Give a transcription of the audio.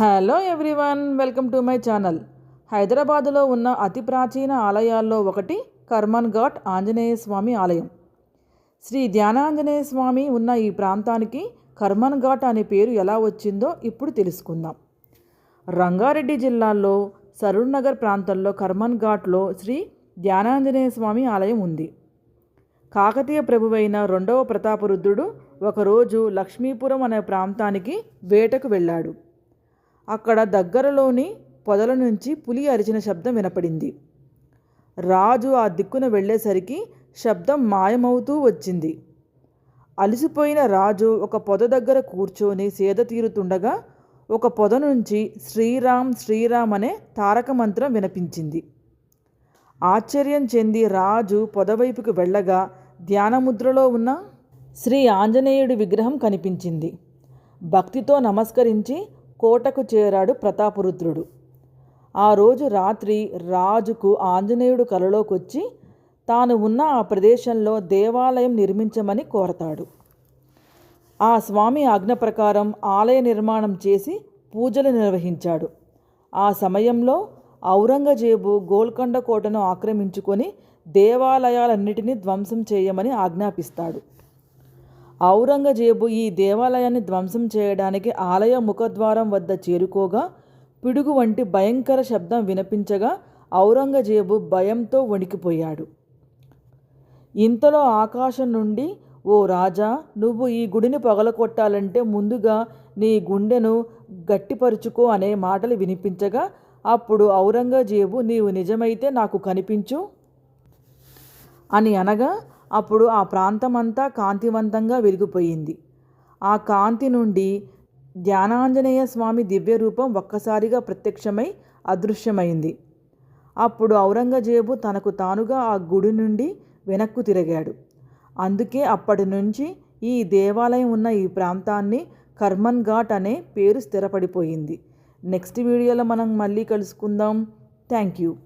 Hello everyone welcome to my channel. హైదరాబాదులో ఉన్న అతి ప్రాచీన ఆలయాల్లో ఒకటి కర్మన్ ఘాట్ ఆంజనేయ స్వామి ఆలయం. శ్రీ ధ్యానాంజనేయ స్వామి ఉన్న ఈ ప్రాంతానికి కర్మన్ ఘాట్ అనే పేరు ఎలా వచ్చిందో ఇప్పుడు తెలుసుకుందాం. రంగారెడ్డి జిల్లాలో సరూర్ నగర్ ప్రాంతంలో కర్మన్ ఘాట్లో శ్రీ ధ్యానాంజనేయ స్వామి ఆలయం ఉంది. కాకతీయ ప్రభువైన రెండవ ప్రతాపరుద్రుడు ఒకరోజు లక్ష్మీపురం అనే ప్రాంతానికి వేటకు వెళ్ళాడు. అక్కడ దగ్గరలోని పొదల నుంచి పులి అరిచిన శబ్దం వినపడింది. రాజు ఆ దిక్కున వెళ్ళేసరికి శబ్దం మాయమవుతూ వచ్చింది. అలసిపోయిన రాజు ఒక పొద దగ్గర కూర్చొని సేద తీరుతుండగా ఒక పొద నుంచి శ్రీరామ్ శ్రీరామ్ అనే తారక మంత్రం వినిపించింది. ఆశ్చర్యం చెంది రాజు పొదవైపుకు వెళ్ళగా ధ్యానముద్రలో ఉన్న శ్రీ ఆంజనేయుడి విగ్రహం కనిపించింది. భక్తితో నమస్కరించి కోటకు చేరాడు ప్రతాపరుద్రుడు. ఆ రోజు రాత్రి రాజుకు ఆంజనేయుడు కలలోకొచ్చి తాను ఉన్న ఆ ప్రదేశంలో దేవాలయం నిర్మించమని కోరతాడు. ఆ స్వామి ఆజ్ఞ ప్రకారం ఆలయ నిర్మాణం చేసి పూజలు నిర్వహించాడు. ఆ సమయంలో ఔరంగజేబు గోల్కొండ కోటను ఆక్రమించుకొని దేవాలయాలన్నిటినీ ధ్వంసం చేయమని ఆజ్ఞాపిస్తాడు. ఔరంగజేబు ఈ దేవాలయాన్ని ధ్వంసం చేయడానికి ఆలయ ముఖద్వారం వద్ద చేరుకోగా పిడుగు వంటి భయంకర శబ్దం వినిపించగా ఔరంగజేబు భయంతో వణికిపోయాడు. ఇంతలో ఆకాశం నుండి ఓ రాజా నువ్వు ఈ గుడిని పగలకొట్టాలంటే ముందుగా నీ గుండెను గట్టిపరుచుకో అనే మాటలు వినిపించగా అప్పుడు ఔరంగజేబు నీవు నిజమైతే నాకు కనిపించు అని అనగా అప్పుడు ఆ ప్రాంతమంతా కాంతివంతంగా వెలిగిపోయింది. ఆ కాంతి నుండి ధ్యానాంజనేయ స్వామి దివ్య రూపం ఒక్కసారిగా ప్రత్యక్షమై అదృశ్యమైంది. అప్పుడు ఔరంగజేబు తనకు తానుగా ఆ గుడి నుండి వెనక్కు తిరిగాడు. అందుకే అప్పటి నుంచి ఈ దేవాలయం ఉన్న ఈ ప్రాంతాన్ని కర్మన్ ఘాట్ అనే పేరు స్థిరపడిపోయింది. నెక్స్ట్ వీడియోలో మనం మళ్ళీ కలుసుకుందాం. Thank you.